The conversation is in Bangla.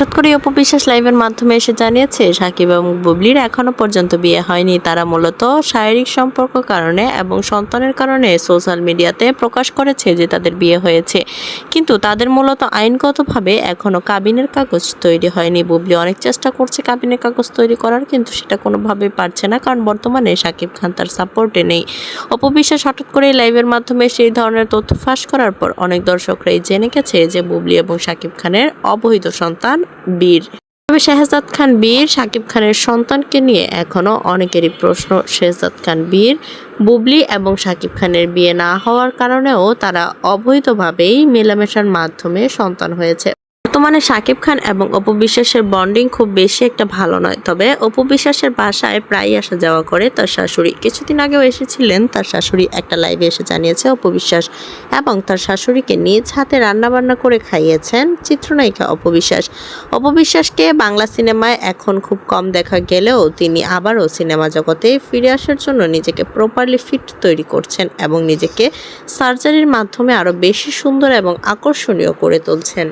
হঠাৎ করে অপু বিশ্বাস লাইভের মাধ্যমে এসে জানিয়েছে, সাকিব এবং বুবলির এখনও পর্যন্ত বিয়ে হয়নি। তারা মূলত শারীরিক সম্পর্ক কারণে এবং সন্তানের কারণে সোশ্যাল মিডিয়াতে প্রকাশ করেছে যে তাদের বিয়ে হয়েছে। কিন্তু তাদের মূলত আইনগতভাবে এখনও কাবিনের কাগজ তৈরি হয়নি। বুবলি অনেক চেষ্টা করছে কাবিনের কাগজ তৈরি করার, কিন্তু সেটা কোনোভাবে পারছে না, কারণ বর্তমানে সাকিব খান তার সাপোর্টে নেই। অপবিশ্বাস হঠাৎ করে লাইভের মাধ্যমে সেই ধরনের তথ্য ফাঁস করার পর অনেক দর্শকরাই জেনে গেছে যে বুবলি এবং সাকিব খানের অবৈধ সন্তান বীর। তবে শেহজাদ খান বীর, সাকিব খানের সন্তানকে নিয়ে এখনও অনেকেরই প্রশ্ন, শেহজাদ খান বীর, বুবলি এবং সাকিব খানের বিয়ে না হওয়ার কারণেও তারা অবৈধভাবেই মেলামেশার মাধ্যমে সন্তান হয়েছে। বর্তমানে সাকিব খান এবং অপু বিশ্বাসের বন্ডিং খুব বেশি একটা ভালো নয়। তবে অপু বিশ্বাসের বাসায় প্রায়ই আসা যাওয়া করে তার শাশুড়ি। কিছুদিন আগেও এসেছিলেন, তার শাশুড়ি একটা লাইভে এসে জানিয়েছে অপু বিশ্বাস এবং তার শাশুড়িকে নিজ হাতে রান্নাবান্না করে খাইয়েছেন চিত্রনায়িকা অপু বিশ্বাস। অপু বিশ্বাসকে বাংলা সিনেমায় এখন খুব কম দেখা গেলেও তিনি আবারও সিনেমা জগতে ফিরে আসার জন্য নিজেকে প্রপারলি ফিট তৈরি করছেন এবং নিজেকে সার্জারির মাধ্যমে আরও বেশি সুন্দর এবং আকর্ষণীয় করে তুলছেন।